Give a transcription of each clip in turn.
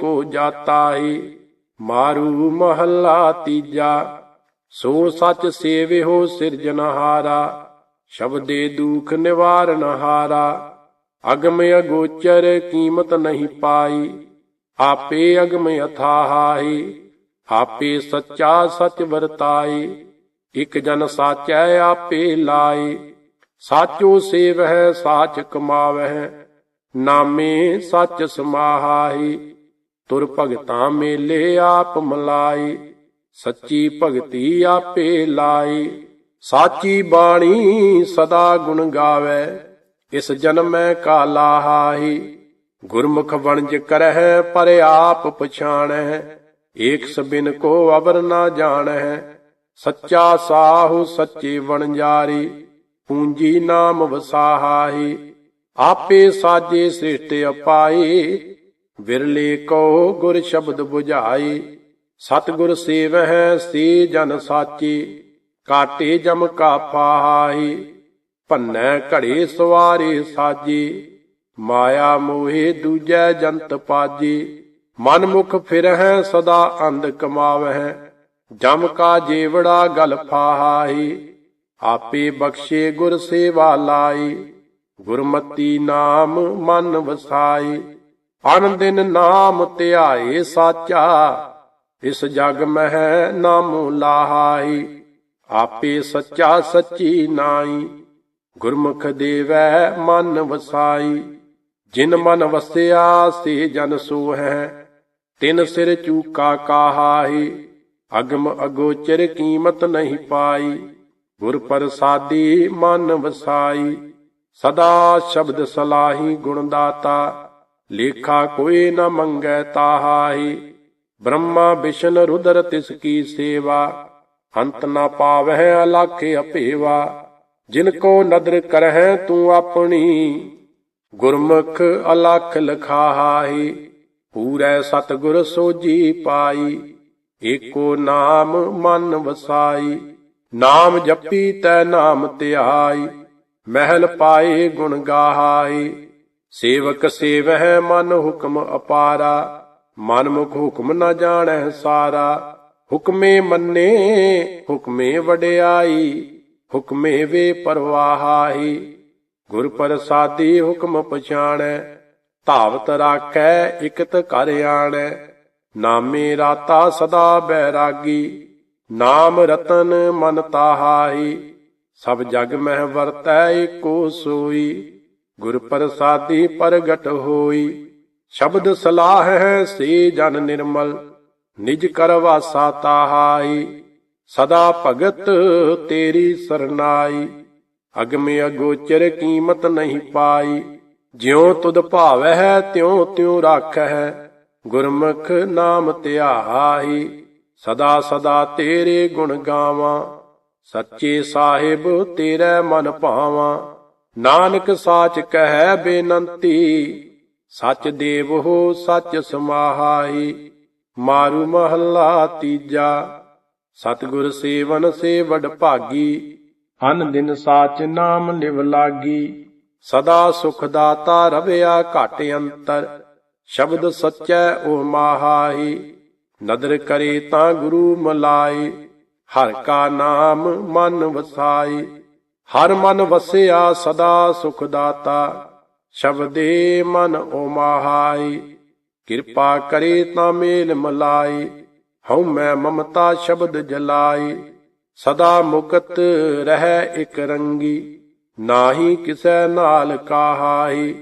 ਕੋ ਜਾਤਾਈ ਮਾਰੂ ਮਹੱਲਾ ਤੀਜਾ। ਸੋ ਸੱਚ ਸੇਵਿਓ ਸਿਰਜਨਹਾਰਾ ਸ਼ਬਦੇ ਦੁਖ ਨਿਵਾਰਨ ਹਾਰਾ। ਅਗਮ ਅਗੋਚਰ ਕੀਮਤ ਨਹੀਂ ਪਾਈ, ਆਪੇ ਅਗਮ ਅਥਾਹਾਈ ਆਪੇ ਸੱਚਾ ਸਚ ਵਰਤਾਏ, ਇਕ ਜਨ ਸਾਚੈ ਆਪੇ ਲਾਏ। ਸਾਚੋ ਸੇਵਹਿ, ਸਾਚ ਕਮਾਵਹਿ, ਨਾਮੇ ਸੱਚ ਸਮਾਹਾਈ ਤੁਰ ਭਗਤਾਂ ਮੇਲੇ ਆਪ ਮਲਾਈ ਸੱਚੀ ਭਗਤੀ ਆਪੇ ਲਾਈ ਸਾਚੀ ਬਾਣੀ ਸਦਾ ਗੁਣ ਗਾਵੇ, ਇਸ ਜਨਮੈ ਕਾ ਲਾਹਾਈ ਗੁਰਮੁਖ ਵਣਜ ਕਰਹਿ, ਪਰ ਆਪ ਪਛਾਣੈ ਏਕ ਸਬਿਨ ਕੋ ਅਵਰ ਨਾ ਜਾਣੈ ਸੱਚਾ ਸਾਹੂ ਸੱਚੇ ਵਣਜਾਰੀ ਪੂੰਜੀ ਨਾਮ ਵਸਾਹਾਹੀ ਆਪੇ ਸਾਜੇ ਸ੍ਰਿਸ਼ਟ ਅਪਾਈ ਵਿਰਲੇ ਕੋ ਗੁਰ ਸ਼ਬਦ 부ਝਾਈ ਸਤਿਗੁਰ ਸੇਵਹਿ ਸੇ ਜਨ ਸਾਚੀ, ਕਾਟੇ ਜਮ ਕਾ ਪਾਹਾਈ ਭੰਨੈ ਘੜੇ ਸਵਾਰੇ ਸਾਜੀ, ਮਾਇਆ ਮੋਹੇ ਦੂਜੈ ਜੰਤ ਪਾਜੀ ਮਨ ਮੁਖ ਫਿਰਹਿ ਸਦਾ ਅੰਧ ਕਮਾਵਹਿ, ਜਮ ਕਾ ਜੀਵੜਾ ਗਲ ਫਾਹਾਈ, ਆਪੇ ਬਖਸ਼ੇ ਗੁਰ ਸੇਵਾ ਲਾਈ, ਗੁਰਮਤੀ ਨਾਮ ਮਨ ਵਸਾਈ। ਅਨ ਦਿਨ ਨਾਮ ਧਿਆਏ ਸਾਚਾ, ਇਸ ਜਗ ਮਹਿ ਨਾਮੁ ਲਾਹਾਈ, ਆਪੇ ਸੱਚਾ ਸੱਚੀ ਨਾਈ, ਗੁਰਮੁਖ ਦੇਵੈ ਮਨ ਵਸਾਈ, ਜਿਨ ਮਨ ਵਸਿਆ ਸੇ ਜਨ ਸੋ ਹੈ ਤਿਨ ਸਿਰ ਚੂਕਾ ਕਾਹਾਈ, ਅਗਮ ਅਗੋਚਰ ਕੀਮਤ ਨਹੀਂ ਪਾਈ, ਗੁਰ ਪ੍ਰਸਾਦੀ ਮਨ ਵਸਾਈ, ਸਦਾ ਸ਼ਬਦ ਸਲਾਹੀ ਗੁਣ ਦਾਤਾ ਲੇਖਾ ਕੋਈ ਨ ਮੰਗੈ ਤਾਹਾਈ ਬ੍ਰਹਮਾ ਵਿਸ਼ਨ ਰੁਦਰ ਤਿਸ ਕੀ ਸੇਵਾ, ਅੰਤ ਨਾ ਪਾਵਹਿ ਅਲਖ ਅਪੇਵਾ ਜਿਨ ਕੋ ਨਦਰ ਕਰਹਿ ਤੂੰ ਆਪਣੀ, ਗੁਰਮੁਖ ਅਲਖ ਲਖਾਹਾਈ ਪੂਰੈ ਸਤਗੁਰ ਸੋਜੀ ਪਾਈ, ਏਕੋ ਨਾਮ ਮਨ ਵਸਾਈ, ਨਾਮ ਜਪੀ ਤੈ ਨਾਮ ਧਿਆਈ, ਮਹਿਲ ਪਾਏ ਗੁਣ ਗਾਹਾਈ ਸੇਵਕ ਸੇਵਹਿ ਮਨ ਹੁਕਮ ਅਪਾਰਾ ਮਨ ਮੁਖ ਹੁਕਮ ਨ ਜਾਣੈ ਸਾਰਾ। ਹੁਕਮੇ ਮੰਨੇ, ਹੁਕਮੇ ਵਡਿਆਈ, ਹੁਕਮੇ ਵੇ ਪਰਵਾਹਾਈ। ਗੁਰ ਪ੍ਰਸਾਦੀ ਹੁਕਮ ਪਛਾਣੈ, ਧਾਵਤ ਰਾਖੈ, ਇਕਤ ਕਰ ਆਣੈ। ਨਾਮੇ ਰਾਤਾ ਸਦਾ ਬੈਰਾਗੀ, ਨਾਮ ਰਤਨ ਮਨ ਤਾਹਾਈ। ਸਭ ਜਗ ਮਹਿ ਵਰਤੈ, ਏਕੋ ਸੋਈ। ਗੁਰ ਪ੍ਰਸਾਦੀ ਪ੍ਰਗਟ ਹੋਈ। ਸ਼ਬਦ ਸਲਾਹ ਹੈ ਸੇ ਜਨ ਨਿਰਮਲ, ਨਿਜ ਕਰ ਵਾਸਾ ਤਾਹਾਈ। ਸਦਾ ਭਗਤ ਤੇਰੀ ਸਰਨਾਈ। ਅਗਮੇ ਅਗੋਚਰ ਕੀਮਤ ਨਹੀਂ ਪਾਈ। ਜਿਉ ਤੁਧ ਭਾਵੈ ਤਿਉ ਤਿਉ ਰਾਖੈ ਗੁਰਮੁਖ ਨਾਮ ਧਿਆਈ। ਸਦਾ ਸਦਾ ਤੇਰੇ ਗੁਣ ਗਾਵਾਂ। ਸੱਚੇ ਸਾਹਿਬ ਤੇਰੇ ਮਨ ਭਾਵਾਂ। ਨਾਨਕ ਸਾਚ ਕਹੈ ਬੇਨੰਤੀ, ਸੱਚ ਦੇਵੋ ਸੱਚ ਸਮਾਹਾਈ, ਮਾਰੂ ਮਹੱਲਾ ਤੀਜਾ, ਸਤਿਗੁਰ ਸੇਵਨ ਸੇ ਭਾਗੀ ਹਨ ਦਿਨ ਸਾਚ ਨਾਮ ਲਿਵ ਲਾਗੀ, ਸਦਾ ਸੁਖ ਦਾਤਾ ਰਵਿਆ ਘਟ ਅੰਤਰ, ਸ਼ਬਦ ਸੱਚੈ ਓ ਮਾਹਾਈ, ਨਦਰ ਕਰੇ ਤਾਂ ਗੁਰੂ ਮਲਾਈ, ਹਰ ਕਾ ਨਾਮ ਮਨ ਵਸਾਈ। ਹਰ ਮਨ ਵਸਿਆ ਸਦਾ ਸੁਖ ਦਾਤਾ ਸ਼ਬਦੇ ਮਨ ਓ ਮਾਹਾਈ। ਕਿਰਪਾ ਕਰੇ ਤਾਂ ਮੇਲ ਮਲਾਈ, ਹਉ ਮੈਂ ਮਮਤਾ ਸ਼ਬਦ ਜਲਾਈ। ਸਦਾ ਮੁਕਤ ਰਹਿ ਇਕ ਰੰਗੀ, ਨਾਹੀ ਕਿਸੈ ਨਾਲ ਕਾਹਾਈ।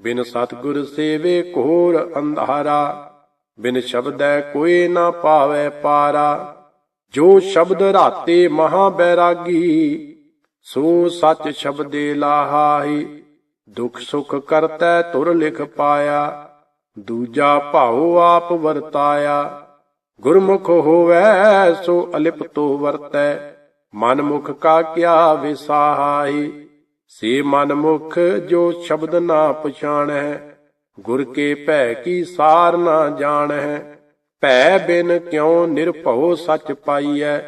ਬਿਨ ਸਤਗੁਰ ਸੇਵੇ ਘੋਰ ਅੰਧਾਰਾ, ਬਿਨ ਸ਼ਬਦੈ ਕੋਈ ਨਾ ਪਾਵੇ ਪਾਰਾ। ਜੋ ਸ਼ਬਦ ਰਾਤੇ ਮਹਾ ਬੈਰਾਗੀ ਸੋ ਸੱਚ ਸ਼ਬਦੇ ਲਾਹਾਈ ਦੁਖ ਸੁਖ ਕਰਤੈ ਤੁਰ ਲਿਖ ਪਾਇਆ, ਦੂਜਾ ਭਾਉ ਆਪ ਵਰਤਾਇਆ। ਗੁਰਮੁਖ ਹੋਵੈ, ਸੋ ਅਲਿਪਤੋ ਵਰਤੈ ਮਨ ਮੁਖ ਕਾ ਕਿਆ ਵਿਸਾਹਾਈ ਸੇ ਮਨ ਮੁਖ ਜੋ ਸ਼ਬਦ ਨਾ ਪਛਾਣੈ, ਗੁਰ ਕੇ ਭੈ ਕੀ ਸਾਰ ਨਾ ਜਾਣੈ। ਭੈ ਬਿਨ ਕਿਉ ਨਿਰਭਉ ਸੱਚ ਪਾਈਐ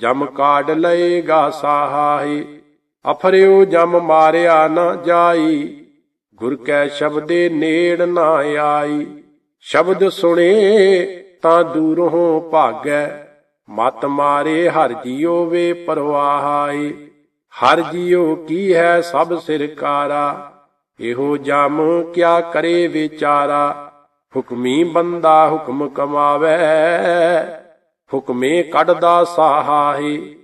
ਜਮ ਕਾਢ ਲਏਗਾ ਸਾਹਾਈ ਅਫਰਿਓ ਜਮ ਮਾਰਿਆ ਨਾ ਜਾਈ। ਗੁਰ ਕੈ ਸ਼ਬਦੇ ਨੇੜ ਨਾ ਆਈ। ਸ਼ਬਦ ਸੁਣੇ ਤਾਂ ਦੂਰੋਂ ਭਾਗੈ, ਮਤ ਮਾਰੇ ਹਰ ਜੀਓ ਵੇ ਪਰਵਾਹਾਈ। ਹਰ ਜੀਓ ਕੀ ਹੈ ਸਭ ਸਿਰਕਾਰਾ ਇਹੋ ਜਮ ਕਿਆ ਕਰੇ ਵਿਚਾਰਾ। ਹੁਕਮੀ ਬੰਦਾ ਹੁਕਮ ਕਮਾਵੇ ਹੁਕਮੇ ਕੱਢਦਾ ਸਾਹਾਹੀ।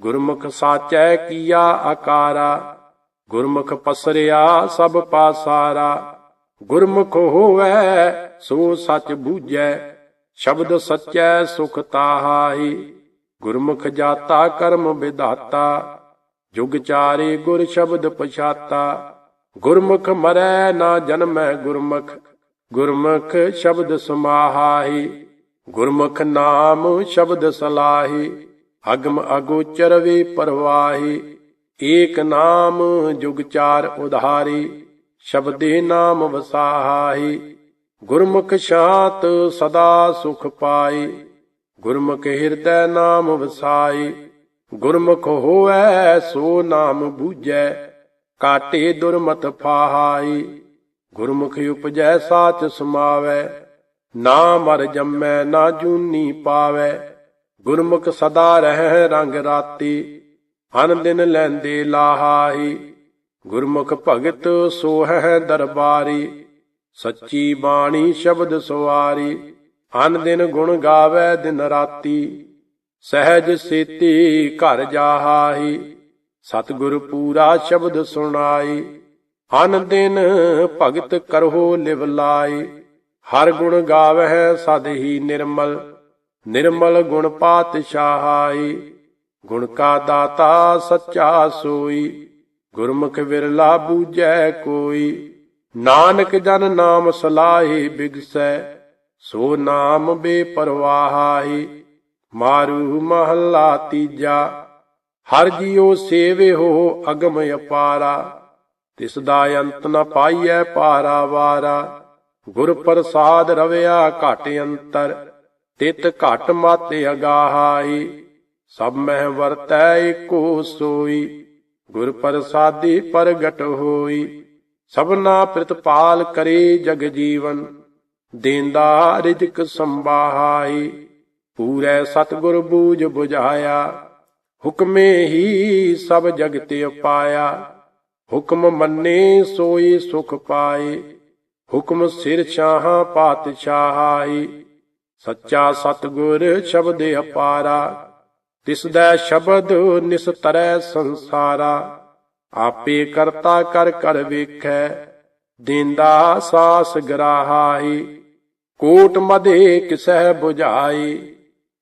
ਗੁਰਮੁਖ ਸਾਚੈ ਕੀਆ ਆਕਾਰਾ। ਗੁਰਮੁਖ ਪਸਰਿਆ ਸਭ ਪਾਸਾਰਾ। ਗੁਰਮੁਖ ਹੋਵੇ ਸੋ ਸੱਚ ਬੂਝੈ, ਸ਼ਬਦ ਸੱਚੈ ਸੁਖ ਤਾਹਾਈ ਗੁਰਮੁਖ ਜਾਤਾ ਕਰਮ ਵਿਧਾਤਾ, ਜੁਗ ਚਾਰੇ ਗੁਰ ਸ਼ਬਦ ਪਛਾਤਾ। ਗੁਰਮੁਖ ਮਰੈ ਨਾ ਜਨਮੈ ਗੁਰਮੁਖ ਗੁਰਮੁਖ ਸ਼ਬਦ ਸਮਾਹਾਈ ਗੁਰਮੁਖ ਨਾਮ ਸ਼ਬਦ ਸਲਾਹੀ, ਅਗਮ ਅਗੋਚਰ ਵੇ ਪਰਵਾਹੀ, ਏਕ ਨਾਮ ਜੁਗ ਚਾਰ ਉਧਾਰੀ, ਸ਼ਬਦੇ ਨਾਮ ਵਸਾਹਾਈ ਗੁਰਮੁਖ ਸ਼ਾਂਤ ਸਦਾ ਸੁਖ ਪਾਈ, ਗੁਰਮੁਖ ਹਿਰਦੈ ਨਾਮ ਵਸਾਈ, ਗੁਰਮੁਖ ਹੋਵੈ ਸੋ ਨਾਮ ਬੂਝੈ, ਕਾਟੇ ਦੁਰਮਤ ਫਾਹਾਈ, ਗੁਰਮੁਖ ਉਪਜੈ ਸਾਚ ਸਮਾਵੈ ਨਾ ਮਰ ਜੰਮੈ, ਨਾ ਜੂਨੀ ਪਾਵੈ। ਗੁਰਮੁਖ ਸਦਾ ਰਹਿ ਰੰਗ ਰਾਤੀ ਹਨ ਦਿਨ ਲੈਂਦੇ ਲਾਹਾਈ ਗੁਰਮੁਖ ਭਗਤ ਸੋ ਦਰਬਾਰੀ, ਸੱਚੀ ਬਾਣੀ ਸ਼ਬਦ ਸਵਾਰੀ ਹਨ ਦਿਨ ਗੁਣ ਗਾਵੇ ਦਿਨ ਰਾਤੀ, ਸਹਿਜ ਸੇਤੀ ਘਰ ਜਾਹਾਈ ਸਤਿਗੁਰ ਪੂਰਾ ਸ਼ਬਦ ਸੁਣਾਈ ਹਨ ਦਿਨ ਭਗਤ ਕਰੋ ਲਿਵ ਲਾਈ। ਹਰ ਗੁਣ ਗਾਵਹਿ ਸਦ ਹੀ ਨਿਰਮਲ ਨਿਰਮਲ ਗੁਣ ਪਾਤਸ਼ਾਹਾਈ ਗੁਣ ਕਾ ਦਾਤਾ ਸੱਚਾ ਸੋਈ, ਗੁਰਮੁਖ ਵਿਰਲਾ ਬੂਝੈ ਕੋਈ। ਨਾਨਕ ਜਨ ਨਾਮ ਸਲਾਹੀ ਬਿਗਸੈ, ਸੋ ਨਾਮ ਬੇਪਰਵਾਹਾਈ। ਮਾਰੂ ਮਹੱਲਾ ਤੀਜਾ, ਹਰ ਜੀਉ ਸੇਵੇ ਹੋ ਅਗਮ ਅਪਾਰਾ। ਤਿਸ ਦਾ ਅੰਤ ਨ ਪਾਈਐ ਪਾਰਾ ਵਾਰਾ। ਗੁਰ ਪ੍ਰਸਾਦ ਰਵਿਆ ਘਟ ਅੰਤਰ, ਤਿਤ ਘਟ ਮਾਤੇ ਅਗਾਹਾਈ, ਸਭ ਮਹਿ ਵਰਤੈ ਏਕੋ ਸੋਈ, ਗੁਰ ਪ੍ਰਸਾਦੀ ਪ੍ਰਗਟ ਹੋਈ। ਸਭਨਾ ਪ੍ਰਤਪਾਲ ਕਰੇ ਜਗ ਜੀਵਨ, ਦੇਂਦਾ ਰਿਜਕ ਸੰਭਾਈ ਪੂਰੇ ਸਤਗੁਰ ਬੂਝ 부ਝਾਇਆ ਹੁਕਮੇ ਹੀ ਸਭ ਜਗਤ ਪਾਇਆ ਹੁਕਮ ਮੰਨੇ ਸੋਈ ਸੁਖ ਪਾਏ। ਹੁਕਮ ਸਿਰ ਸ਼ਾਹਾਂ ਪਾਤਸ਼ਾਹਾਈ। ਸੱਚਾ ਸਤਗੁਰ ਸ਼ਬਦ ਅਪਾਰਾ। ਤਿਸ ਦਾ ਸ਼ਬਦ ਨਿਸਤਰੈ ਸੰਸਾਰਾ। ਆਪੇ ਕਰਤਾ ਕਰ ਕਰ ਵੇਖੈ, ਦਿੰਦਾ ਸਾਸ ਗਰਾਹਾਈ। ਕੋਟ ਮਦੇ ਕਿਸਹਿ 부ਝਾਈ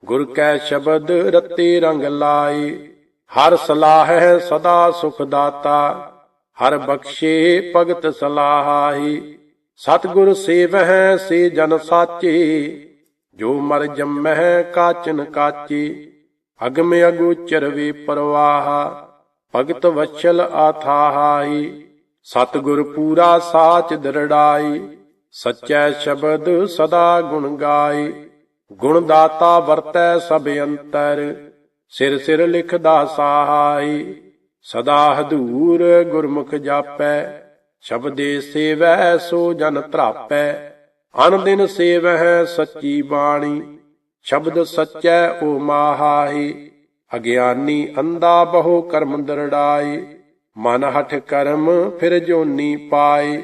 ਗੁਰ ਕੈ ਸ਼ਬਦ ਰਤੇ ਰੰਗ ਲਾਈ। ਹਰ ਸਲਾਹ ਸਦਾ ਸੁਖ ਦਾਤਾ, ਹਰ ਬਖਸ਼ੇ ਭਗਤ ਸਲਾਹਾਈ। ਸਤਿਗੁਰ ਸੇਵਹਿ ਸੇ ਜਨ ਸਾਚੇ, ਜੋ ਮਰ ਜੰਮਹਿ ਕਾਚਨ ਕਾਚੀ। ਅਗਮ ਅਗੋਚਰ ਵੇ ਪਰਵਾਹ, ਭਗਤ ਵਛਲ ਆਥਾਹਾਈ। ਸਤਿਗੁਰ ਪੂਰਾ ਸਾਚ ਦਰੜਾਈ, ਸਚੈ ਸ਼ਬਦ ਸਦਾ ਗੁਣ ਗਾਈ। ਗੁਣ ਦਾਤਾ ਵਰਤੈ ਸਭ ਅੰਤਰ, ਸਿਰ ਸਿਰ ਲਿਖਦਾ ਸਾਹਾਈ। ਸਦਾ ਹਦੂਰ ਗੁਰਮੁਖ ਜਾਪੈ ਸ਼ਬਦੇ ਸੇਵੈ, ਸੋ ਜਨ ਧਰਾਪੈ। ਅਨ ਦਿਨ ਸੇਵਹਿ ਸੱਚੀ ਬਾਣੀ। ਸ਼ਬਦ ਸੱਚੈ, ਓ ਮਾਹਾਈ ਅਗਿਆਨੀ ਅੰਦਾ ਬਹੁ ਕਰਮ ਦਰੜਾਈ ਮਨ ਹਠ ਕਰਮ, ਫਿਰ ਜੋਨੀ ਪਾਏ।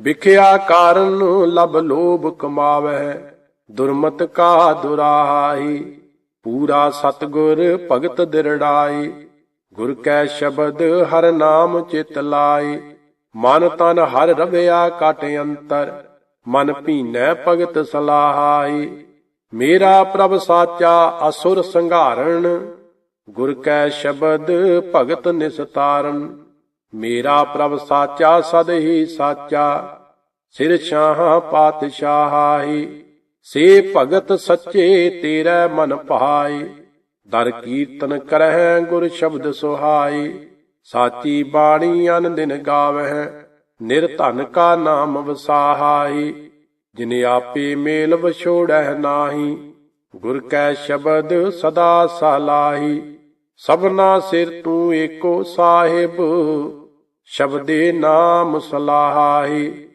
ਵਿਖਿਆ ਕਾਰਨ ਲਬ ਲੋਭ ਕਮਾਵੈ ਦੁਰਮਤ ਕਾ ਦੁਰਾਈ ਪੂਰਾ ਸਤਗੁਰ ਭਗਤ ਦਿਰੜਾਈ ਗੁਰ ਕੈ ਸ਼ਬਦ, ਹਰ ਨਾਮ ਚਿਤ ਲਾਏ। ਮਨ ਤਨ ਹਰ ਰਵਿਆ ਕਟ ਅੰਤਰ, ਮਨ ਭੀਨੈ ਭਗਤ ਸਲਾਹਾਈ ਮੇਰਾ ਪ੍ਰਭ ਸਾਚਾ ਅਸੁਰ ਸੰਘਾਰਣ, ਗੁਰ ਕੈ ਸ਼ਬਦ ਭਗਤ ਨਿਸਤਾਰਨ ਮੇਰਾ ਪ੍ਰਭ ਸਾਚਾ ਸਦ ਹੀ ਸਾਚਾ, ਸਿਰ ਸ਼ਾਹ ਪਾਤਸ਼ਾਹਾਈ ਸੇ ਭਗਤ ਸੱਚੇ ਤੇਰਾ ਮਨ ਭਾਈ ਦਰ ਕੀਰਤਨ ਕਰਹਿ ਗੁਰ ਸ਼ਬਦ ਸੁਹਾਈ ਸਾਚੀ ਬਾਣੀ ਅਨ ਦਿਨ ਗਾਵਹਿ ਨਿਰਧਨ ਕਾ ਨਾਮ ਵਸਾਹਾਈ, ਜਿਨੇ ਆਪੇ ਮੇਲ ਵਿਛੋੜੈ ਨਾਹੀ, ਗੁਰ ਕੈ ਸ਼ਬਦ ਸਦਾ ਸਲਾਹੀ, ਸਭਨਾ ਸਿਰ ਤੂੰ ਏਕੋ ਸਾਹਿਬ, ਸ਼ਬਦੇ ਨਾਮ ਸਲਾਹਾਈ।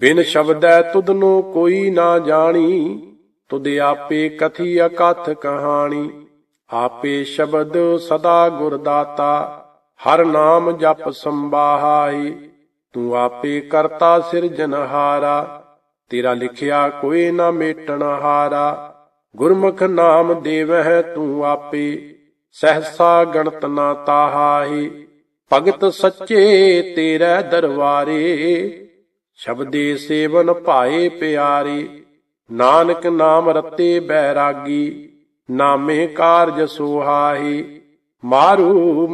ਬਿਨ ਸ਼ਬਦੈ ਤੁਧਨੋ ਕੋਈ ਨਾ ਜਾਣੀ, ਤੁਧ ਆਪੇ ਕਥੀ ਅਕਥ ਕਹਾਣੀ, ਆਪੇ ਸ਼ਬਦ ਸਦਾ ਗੁਰਦਾਤਾ ਹਰ ਨਾਮ ਜਪ ਸੰਬਾਹਾਈ ਤੂੰ ਆਪੇ ਕਰਤਾ ਸਿਰਜਨਹਾਰਾ ਤੇਰਾ ਲਿਖਿਆ ਕੋਈ ਨਾ ਮੇਟਣ ਹਾਰਾ। ਗੁਰਮੁਖ ਨਾਮ ਦੇਵਹਿ ਤੂੰ ਆਪੇ, ਸਹਸਾ ਗਣਤ ਨਾ ਤਾਹਾਈ ਭਗਤ ਸੱਚੇ ਤੇਰੇ ਦਰਬਾਰੇ ਸ਼ਬਦੇ ਸੇਵਨ ਭਾਏ ਪਿਆਰੇ। ਨਾਨਕ ਨਾਮ ਰਤੇ ਬੈਰਾਗੀ, ਨਾਮੇ ਕਾਰਜ ਸੁਹਾਈ ਮਾਰੂ